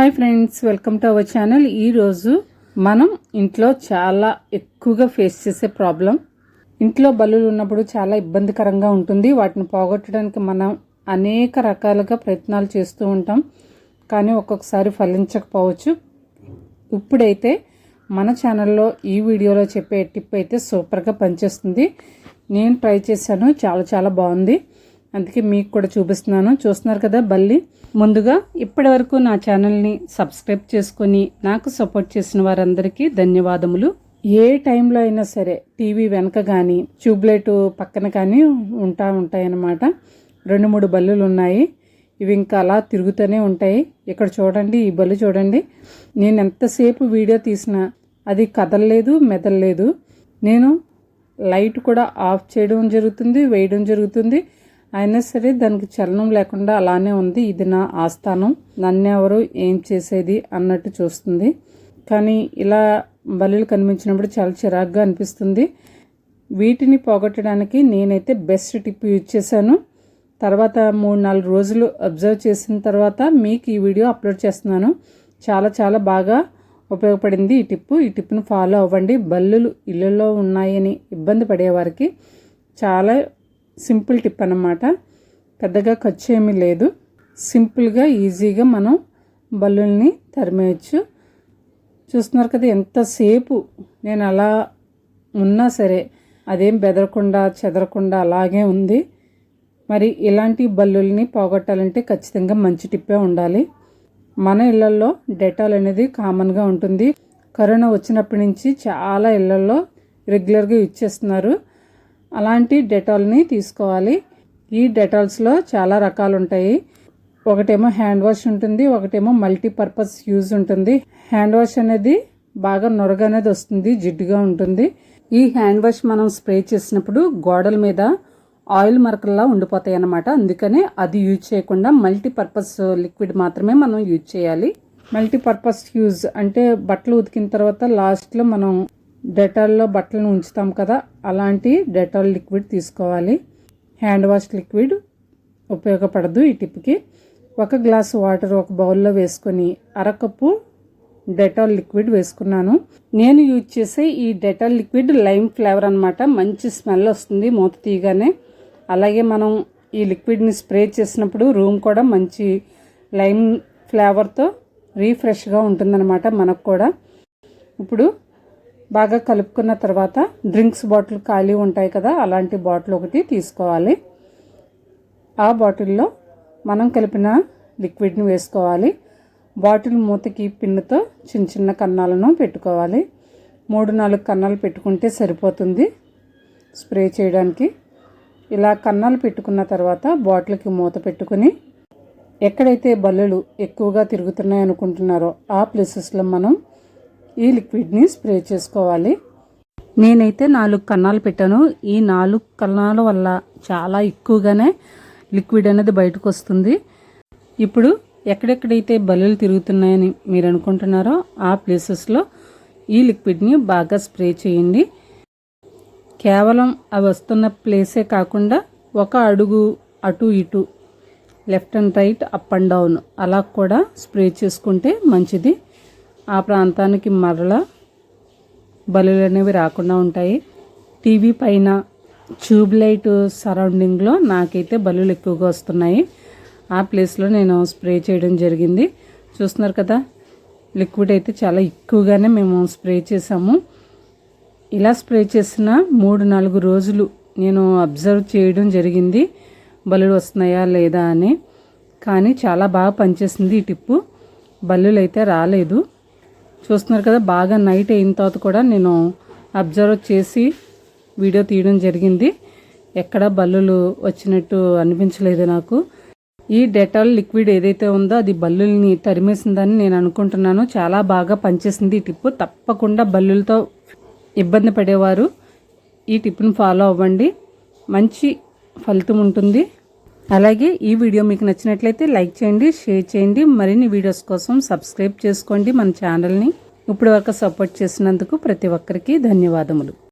Hi friends welcome to our channel. ఈరోజు మనం ఇంట్లో చాలా ఎక్కువగా ఫేస్ చేసే ప్రాబ్లం ఇంట్లో బల్లులు ఉన్నప్పుడు చాలా ఇబ్బందికరంగా ఉంటుంది. వాటిని పోగొట్టడానికి మనం అనేక రకాలుగా ప్రయత్నాలు చేస్తూ ఉంటాం కానీ ఒక్కొక్కసారి ఫలించకపోవచ్చు. ఇప్పుడైతే మన ఛానల్లో ఈ వీడియోలో చెప్పే టిప్ అయితే సూపర్గా పనిచేస్తుంది. నేను ట్రై చేశాను చాలా చాలా బాగుంది. అందుకే మీకు కూడా చూపిస్తున్నాను. చూస్తున్నారు కదా బల్లి? ముందుగా ఇప్పటి వరకు నా ఛానల్ని సబ్స్క్రైబ్ చేసుకొని నాకు సపోర్ట్ చేసిన వారందరికీ ధన్యవాదములు. ఏ టైంలో అయినా సరే టీవీ వెనక కానీ ట్యూబ్లైట్ పక్కన కానీ ఉంటా ఉంటాయన్నమాట. రెండు మూడు బల్లులు ఉన్నాయి. ఇవి ఇంకా అలా తిరుగుతూనే ఉంటాయి. ఇక్కడ చూడండి ఈ బల్లు చూడండి. నేను ఎంతసేపు వీడియో తీసినా అది కదలలేదు మెదలలేదు. నేను లైట్ కూడా ఆఫ్ చేయడం జరుగుతుంది వేయడం జరుగుతుంది. అయినా సరే దానికి చలనం లేకుండా అలానే ఉంది. ఇది నా ఆస్థానం. నన్నెవరు ఏం చేసేది అన్నట్టు చూస్తుంది. కానీ ఇలా బల్లులు కనిపించినప్పుడు చాలా చిరాగ్గా అనిపిస్తుంది. వీటిని పోగొట్టడానికి నేనైతే బెస్ట్ టిప్ యూజ్ చేశాను. తర్వాత మూడు నాలుగు రోజులు అబ్జర్వ్ చేసిన తర్వాత మీకు ఈ వీడియో అప్లోడ్ చేస్తున్నాను. చాలా చాలా బాగా ఉపయోగపడింది ఈ టిప్పు. ఈ టిప్ను ఫాలో అవ్వండి. బల్లులు ఇళ్ళల్లో ఉన్నాయని ఇబ్బంది పడేవారికి చాలా సింపుల్ టిప్ అన్నమాట. పెద్దగా ఖర్చు ఏమీ లేదు. సింపుల్గా ఈజీగా మనం బల్లుల్ని తరిమేయచ్చు. చూస్తున్నారు కదా ఎంతసేపు నేను అలా ఉన్నా సరే అదేం బెదరకుండా చెదరకుండా అలాగే ఉంది. మరి ఇలాంటి బల్లుల్ని పోగొట్టాలంటే ఖచ్చితంగా మంచి టిప్పే ఉండాలి. మన ఇళ్ళలో డెటాల్ అనేది కామన్గా ఉంటుంది. కరోనా వచ్చినప్పటి నుంచి చాలా ఇళ్ళలో రెగ్యులర్గా ఇచ్చేస్తున్నారు అలాంటి డెటాల్ని తీసుకోవాలి. ఈ డెటాల్స్లో చాలా రకాలు ఉంటాయి ఒకటేమో హ్యాండ్ వాష్ ఉంటుంది ఒకటేమో మల్టీపర్పస్ యూజ్ ఉంటుంది. హ్యాండ్ వాష్ అనేది బాగా నొరగ అనేది వస్తుంది జిడ్డుగా ఉంటుంది. ఈ హ్యాండ్ వాష్ మనం స్ప్రే చేసినప్పుడు గోడల మీద ఆయిల్ మరకల్లా ఉండిపోతాయి అన్నమాట. అందుకనే అది యూజ్ చేయకుండా మల్టీపర్పస్ లిక్విడ్ మాత్రమే మనం యూజ్ చేయాలి. మల్టీపర్పస్ యూజ్ అంటే బట్టలు ఉతికిన తర్వాత లాస్ట్లో మనం డెటాల్లో బట్టలను ఉంచుతాం కదా అలాంటి డెటాల్ లిక్విడ్ తీసుకోవాలి. హ్యాండ్ వాష్ లిక్విడ్ ఉపయోగపడదు ఈ టిప్కి. ఒక గ్లాసు వాటర్ ఒక బౌల్లో వేసుకొని అరకప్పు డెటాల్ లిక్విడ్ వేసుకున్నాను. నేను యూజ్ చేసే ఈ డెటాల్ లిక్విడ్ లైమ్ ఫ్లేవర్ అనమాట మంచి స్మెల్ వస్తుంది మూత తీయగానే. అలాగే మనం ఈ లిక్విడ్ని స్ప్రే చేసినప్పుడు రూమ్ కూడా మంచి లైమ్ ఫ్లేవర్తో రీఫ్రెష్గా ఉంటుందన్నమాట మనకు కూడా. ఇప్పుడు బాగా కలుపుకున్న తర్వాత డ్రింక్స్ బాటిల్ ఖాళీ ఉంటాయి కదా అలాంటి బాటిల్ ఒకటి తీసుకోవాలి. ఆ బాటిల్లో మనం కలిపిన లిక్విడ్ని వేసుకోవాలి. బాటిల్ మూతకి పిన్నుతో చిన్న చిన్న కన్నాలను పెట్టుకోవాలి. మూడు నాలుగు కన్నాలు పెట్టుకుంటే సరిపోతుంది స్ప్రే చేయడానికి. ఇలా కన్నాలు పెట్టుకున్న తర్వాత బాటిల్కి మూత పెట్టుకుని ఎక్కడైతే బల్లులు ఎక్కువగా తిరుగుతున్నాయి అనుకుంటున్నారో ఆ ప్లేసెస్లో మనం ఈ లిక్విడ్ని స్ప్రే చేసుకోవాలి. నేనైతే నాలుగు కన్నాలు పెట్టాను. ఈ నాలుగు కన్నాల వల్ల చాలా ఎక్కువగానే లిక్విడ్ అనేది బయటకు వస్తుంది. ఇప్పుడు ఎక్కడెక్కడైతే బల్లులు తిరుగుతున్నాయని మీరు అనుకుంటున్నారో ఆ ప్లేసెస్లో ఈ లిక్విడ్ని బాగా స్ప్రే చేయండి. కేవలం అవి వస్తున్న ప్లేసే కాకుండా ఒక అడుగు అటు ఇటు left and right up and down అలా కూడా స్ప్రే చేసుకుంటే మంచిది. ఆ ప్రాంతానికి మరల బలులు అనేవి రాకుండా ఉంటాయి. టీవీ పైన ట్యూబ్ లైట్ సరౌండింగ్లో నాకైతే బలులు ఎక్కువగా వస్తున్నాయి. ఆ ప్లేస్లో నేను స్ప్రే చేయడం జరిగింది. చూస్తున్నారు కదా లిక్విడ్ అయితే చాలా ఎక్కువగానే మేము స్ప్రే చేసాము ఇలా స్ప్రే చేసిన మూడు నాలుగు రోజులు నేను అబ్జర్వ్ చేయడం జరిగింది. బలులు వస్తున్నాయా లేదా అని. కానీ చాలా బాగా పనిచేసింది ఈ టిప్పు. బల్లులు అయితే రాలేదు. చూస్తున్నారు కదా బాగా నైట్ అయిన తర్వాత కూడా నేను అబ్జర్వ్ చేసి వీడియో తీయడం జరిగింది. ఎక్కడ బల్లులు వచ్చినట్టు అనిపించలేదు నాకు. ఈ డెటాల్ లిక్విడ్ ఏదైతే ఉందో అది బల్లుల్ని తరిమేసిందని నేను అనుకుంటున్నాను. చాలా బాగా పనిచేసింది ఈ టిప్పు తప్పకుండా బల్లులతో ఇబ్బంది పడేవారు. ఈ టిప్ను ఫాలో అవ్వండి. మంచి ఫలితం ఉంటుంది. అలాగే ఈ వీడియో మీకు నచ్చినట్లయితే లైక్ చేయండి షేర్ చేయండి మరిన్ని వీడియోస్ కోసం సబ్స్క్రైబ్ చేసుకోండి మన ఛానల్ని. ఇప్పటివరకు సపోర్ట్ చేసినందుకు ప్రతి ఒక్కరికి ధన్యవాదములు.